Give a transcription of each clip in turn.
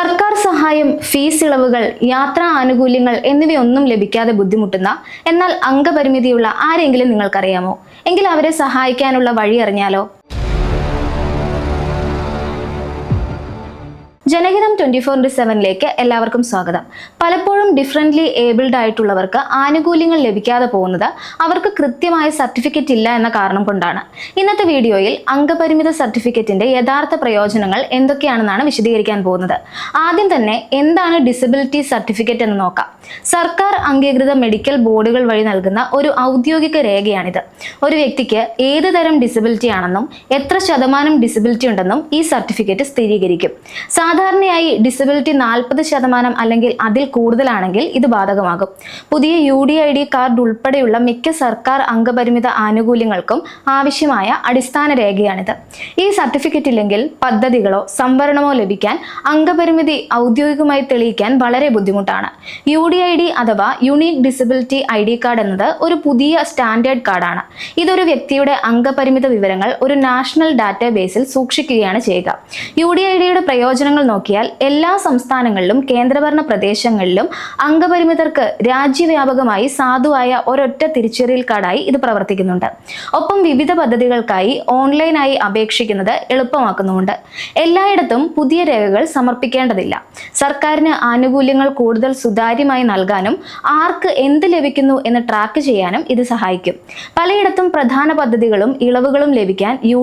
സർക്കാർ സഹായം ഫീസ് ഇളവുകൾ യാത്രാ ആനുകൂല്യങ്ങൾ എന്നിവയൊന്നും ലഭിക്കാതെ ബുദ്ധിമുട്ടുന്ന എന്നാൽ അംഗപരിമിതിയുള്ള ആരെങ്കിലും നിങ്ങൾക്കറിയാമോ? എങ്കിൽ അവരെ സഹായിക്കാനുള്ള വഴി അറിഞ്ഞാലോ? ജനഹിതം ട്വന്റി ഫോർ ഇന്റു സെവനിലേക്ക് എല്ലാവർക്കും സ്വാഗതം. പലപ്പോഴും ഡിഫറന്റ്ലി ഏബിൾഡ് ആയിട്ടുള്ളവർക്ക് ആനുകൂല്യങ്ങൾ ലഭിക്കാതെ പോകുന്നത് അവർക്ക് കൃത്യമായ സർട്ടിഫിക്കറ്റ് ഇല്ല എന്ന കാരണം കൊണ്ടാണ്. ഇന്നത്തെ വീഡിയോയിൽ അംഗപരിമിത സർട്ടിഫിക്കറ്റിന്റെ യഥാർത്ഥ പ്രയോജനങ്ങൾ എന്തൊക്കെയാണെന്നാണ് വിശദീകരിക്കാൻ പോകുന്നത്. ആദ്യം തന്നെ എന്താണ് ഡിസബിലിറ്റി സർട്ടിഫിക്കറ്റ് എന്ന് നോക്കാം. സർക്കാർ അംഗീകൃത മെഡിക്കൽ ബോർഡുകൾ വഴി നൽകുന്ന ഒരു ഔദ്യോഗിക രേഖയാണിത്. ഒരു വ്യക്തിക്ക് ഏത് തരം ഡിസബിലിറ്റി ആണെന്നും എത്ര ശതമാനം ഡിസബിലിറ്റി ഉണ്ടെന്നും ഈ സർട്ടിഫിക്കറ്റ് സ്ഥിരീകരിക്കും. സാധാരണയായി ഡിസബിലിറ്റി നാൽപ്പത് ശതമാനം അല്ലെങ്കിൽ അതിൽ കൂടുതലാണെങ്കിൽ ഇത് ബാധകമാകും. പുതിയ U D I D card ഉൾപ്പെടെയുള്ള മിക്ക സർക്കാർ അംഗപരിമിത ആനുകൂല്യങ്ങൾക്കും ആവശ്യമായ അടിസ്ഥാന രേഖയാണിത്. ഈ സർട്ടിഫിക്കറ്റ് ഇല്ലെങ്കിൽ പദ്ധതികളോ സംവരണമോ ലഭിക്കാൻ അംഗപരിമിതി ഔദ്യോഗികമായി തെളിയിക്കാൻ വളരെ ബുദ്ധിമുട്ടാണ്. യു ഡി ഐ ഡി അഥവാ unique disability I D card എന്നത് ഒരു പുതിയ സ്റ്റാൻഡേർഡ് കാർഡാണ്. ഇതൊരു വ്യക്തിയുടെ അംഗപരിമിത വിവരങ്ങൾ ഒരു നാഷണൽ ഡാറ്റാബേസിൽ സൂക്ഷിക്കുകയാണ് ചെയ്യുക. യു ഡി ഐ ഡിയുടെ പ്രയോജനങ്ങൾ നോക്കിയാൽ എല്ലാ സംസ്ഥാനങ്ങളിലും കേന്ദ്രഭരണ പ്രദേശങ്ങളിലും അംഗപരിമിതർക്ക് രാജ്യവ്യാപകമായി സാധുവായ ഒരൊറ്റ തിരിച്ചറിയൽ കാർഡായി ഇത് പ്രവർത്തിക്കുന്നുണ്ട്. ഒപ്പം വിവിധ പദ്ധതികൾക്കായി ഓൺലൈനായി അപേക്ഷിക്കുന്നത് എളുപ്പമാക്കുന്നുമുണ്ട്. എല്ലായിടത്തും പുതിയ രേഖകൾ സമർപ്പിക്കേണ്ടതില്ല. സർക്കാരിന് ആനുകൂല്യങ്ങൾ കൂടുതൽ സുതാര്യമായി നൽകാനും ആർക്ക് എന്ത് ലഭിക്കുന്നു എന്ന് ട്രാക്ക് ചെയ്യാനും ഇത് സഹായിക്കും. പലയിടത്തും പ്രധാന പദ്ധതികളും ഇളവുകളും ലഭിക്കാൻ യു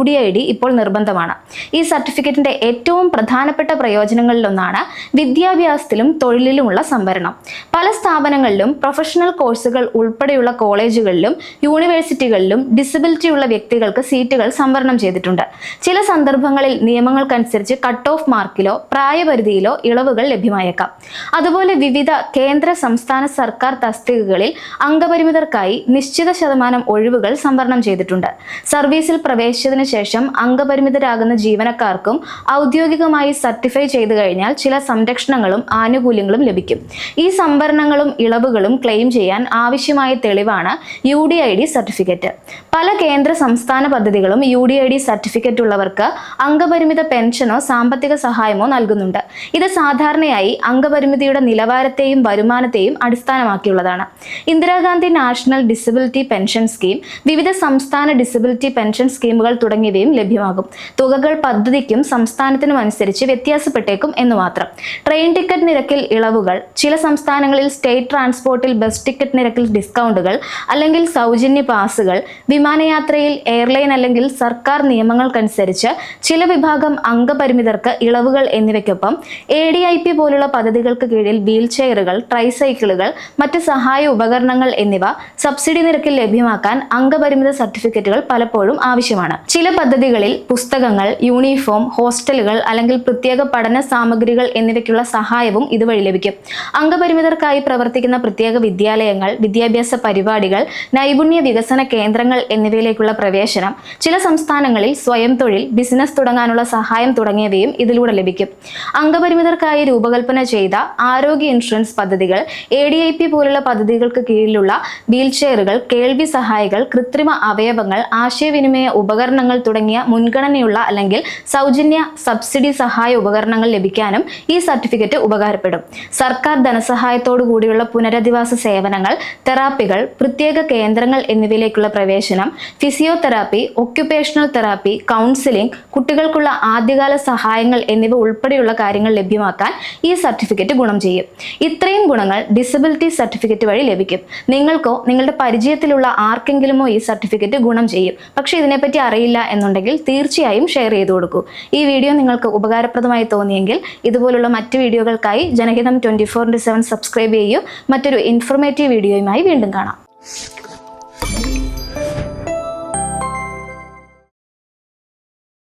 ഇപ്പോൾ നിർബന്ധമാണ്. ഈ സർട്ടിഫിക്കറ്റിന്റെ ഏറ്റവും പ്രധാനപ്പെട്ട പ്രയോജനങ്ങളിലൊന്നാണ് വിദ്യാഭ്യാസത്തിലും തൊഴിലിലുമുള്ള സംവരണം. പല സ്ഥാപനങ്ങളിലും പ്രൊഫഷണൽ കോഴ്സുകൾ ഉൾപ്പെടെയുള്ള കോളേജുകളിലും യൂണിവേഴ്സിറ്റികളിലും ഡിസബിലിറ്റി ഉള്ള വ്യക്തികൾക്ക് സീറ്റുകൾ സംവരണം ചെയ്തിട്ടുണ്ട്. ചില സന്ദർഭങ്ങളിൽ നിയമങ്ങൾക്കനുസരിച്ച് കട്ട് ഓഫ് മാർക്കിലോ പ്രായപരിധിയിലോ ഇളവുകൾ ലഭ്യമായേക്കാം. അതുപോലെ വിവിധ കേന്ദ്ര സംസ്ഥാന സർക്കാർ തസ്തികകളിൽ അംഗപരിമിതർക്കായി നിശ്ചിത ശതമാനം ഒഴിവുകൾ സംവരണം ചെയ്തിട്ടുണ്ട്. സർവീസിൽ പ്രവേശിച്ചതിന് ശേഷം അംഗപരിമിതരാകുന്ന ജീവനക്കാർക്കും ഔദ്യോഗികമായി സർട്ടിഫൈ ചെയ്തു കഴിഞ്ഞാൽ ചില സംരക്ഷണങ്ങളും ആനുകൂല്യങ്ങളും ലഭിക്കും. ഈ സംവരണങ്ങളും ഇളവുകളും ക്ലെയിം ചെയ്യാൻ ആവശ്യമായ തെളിവാണ് U D I D certificate. പല കേന്ദ്ര സംസ്ഥാന പദ്ധതികളും U D I D certificate ഉള്ളവർക്ക് അംഗപരിമിത പെൻഷനോ സാമ്പത്തിക സഹായമോ നൽകുന്നുണ്ട്. ഇത് സാധാരണയായി അംഗപരിമിതിയുടെ നിലവാരത്തെയും വരുമാനത്തെയും അടിസ്ഥാനമാക്കിയുള്ളതാണ്. Indira Gandhi national disability pension scheme വിവിധ സംസ്ഥാന ഡിസബിലിറ്റി പെൻഷൻ സ്കീമുകൾ തുടങ്ങിയവയും ലഭ്യമാകും. തുകകൾ പദ്ധതിക്കും സംസ്ഥാനത്തിനും അനുസരിച്ച് വ്യത്യാസപ്പെട്ടേക്കും എന്ന് മാത്രം. ട്രെയിൻ ടിക്കറ്റ് നിരക്കിൽ ഇളവുകൾ ചില സംസ്ഥാനങ്ങളിൽ സ്റ്റേറ്റ് ട്രാൻസ്പോർട്ടിൽ ബസ് ടിക്കറ്റ് നിരക്കിൽ ഡിസ്കൗണ്ടുകൾ അല്ലെങ്കിൽ സൗജന്യ പാസുകൾ വിമാനയാത്രയിൽ എയർലൈൻ അല്ലെങ്കിൽ സർക്കാർ നിയമങ്ങൾക്കനുസരിച്ച് ചില വിഭാഗം അംഗപരിമിതർക്ക് ഇളവുകൾ എന്നിവയ്ക്കൊപ്പം എ ഡി ഐ പി പോലുള്ള പദ്ധതികൾക്ക് കീഴിൽ വീൽ ചെയറുകൾ ട്രൈസൈക്കിളുകൾ മറ്റ് സഹായ ഉപകരണങ്ങൾ എന്നിവ സബ്സിഡി നിരക്കിൽ ലഭ്യമാക്കാൻ അംഗപരിമിത സർട്ടിഫിക്കറ്റുകൾ പലപ്പോഴും ആവശ്യമാണ്. ചില പദ്ധതികളിൽ പുസ്തകങ്ങൾ യൂണിഫോം ഹോസ്റ്റലുകൾ അല്ലെങ്കിൽ പ്രത്യേക പഠന സാമഗ്രികൾ എന്നിവയ്ക്കുള്ള സഹായവും ഇതുവഴി ലഭിക്കും. അംഗപരിമിതർക്കായി പ്രവർത്തിക്കുന്ന പ്രത്യേക വിദ്യാലയങ്ങൾ വിദ്യാഭ്യാസ പരിപാടികൾ നൈപുണ്യ വികസന കേന്ദ്രങ്ങൾ എന്നിവയിലേക്കുള്ള പ്രവേശനം ചില സംസ്ഥാനങ്ങളിൽ സ്വയം തൊഴിൽ ബിസിനസ് തുടങ്ങാനുള്ള സഹായം തുടങ്ങിയവയും ഇതിലൂടെ ലഭിക്കും. അംഗപരിമിതർക്കായി രൂപകൽപ്പന ചെയ്ത ആരോഗ്യ ഇൻഷുറൻസ് പദ്ധതികൾ എ ഡി ഐ പി പോലുള്ള പദ്ധതികൾക്ക് കീഴിലുള്ള വീൽ ചെയറുകൾ കേൾവി സഹായികൾ കൃത്രിമ അവയവങ്ങൾ ആശയവിനിമയ ഉപകരണങ്ങൾ തുടങ്ങിയ മുൻഗണനയുള്ള അല്ലെങ്കിൽ സൗജന്യ സബ്സിഡി സഹായ ഉപകരണങ്ങൾ ലഭിക്കാനും ഈ സർട്ടിഫിക്കറ്റ് ഉപകാരപ്പെടും. സർക്കാർ ധനസഹായത്തോടു കൂടിയുള്ള പുനരധിവാസ സേവനങ്ങൾ തെറാപ്പികൾ പ്രത്യേക കേന്ദ്രങ്ങൾ എന്നിവയിലേക്കുള്ള പ്രവേശനം ഫിസിയോതെറാപ്പി ഒക്യുപേഷണൽ തെറാപ്പി കൗൺസിലിംഗ് കുട്ടികൾക്കുള്ള ആദ്യകാല സഹായങ്ങൾ എന്നിവ ഉൾപ്പെടെയുള്ള കാര്യങ്ങൾ ലഭ്യമാക്കാൻ ഈ സർട്ടിഫിക്കറ്റ് ഗുണം ചെയ്യും. ഇത്രയും ഗുണങ്ങൾ ഡിസബിലിറ്റി സർട്ടിഫിക്കറ്റ് വഴി ലഭിക്കും. നിങ്ങൾക്കോ നിങ്ങളുടെ പരിചയത്തിലുള്ള ആർക്കെങ്കിലുമോ ഈ സർട്ടിഫിക്കറ്റ് ഗുണം ചെയ്യും. പക്ഷേ ഇതിനെപ്പറ്റി അറിയില്ല എന്നുണ്ടെങ്കിൽ തീർച്ചയായും ഷെയർ ചെയ്തു കൊടുക്കൂ. ഈ വീഡിയോ നിങ്ങൾക്ക് ഉപകാരപ്രദമായി തോന്നിയെങ്കിൽ ഇതുപോലുള്ള മറ്റ് വീഡിയോകൾക്കായി Janahitham twenty four into seven subscribe ചെയ്യൂ. മറ്റൊരു ഇൻഫോർമേറ്റീവ് വീഡിയോയുമായി വീണ്ടും കാണാം.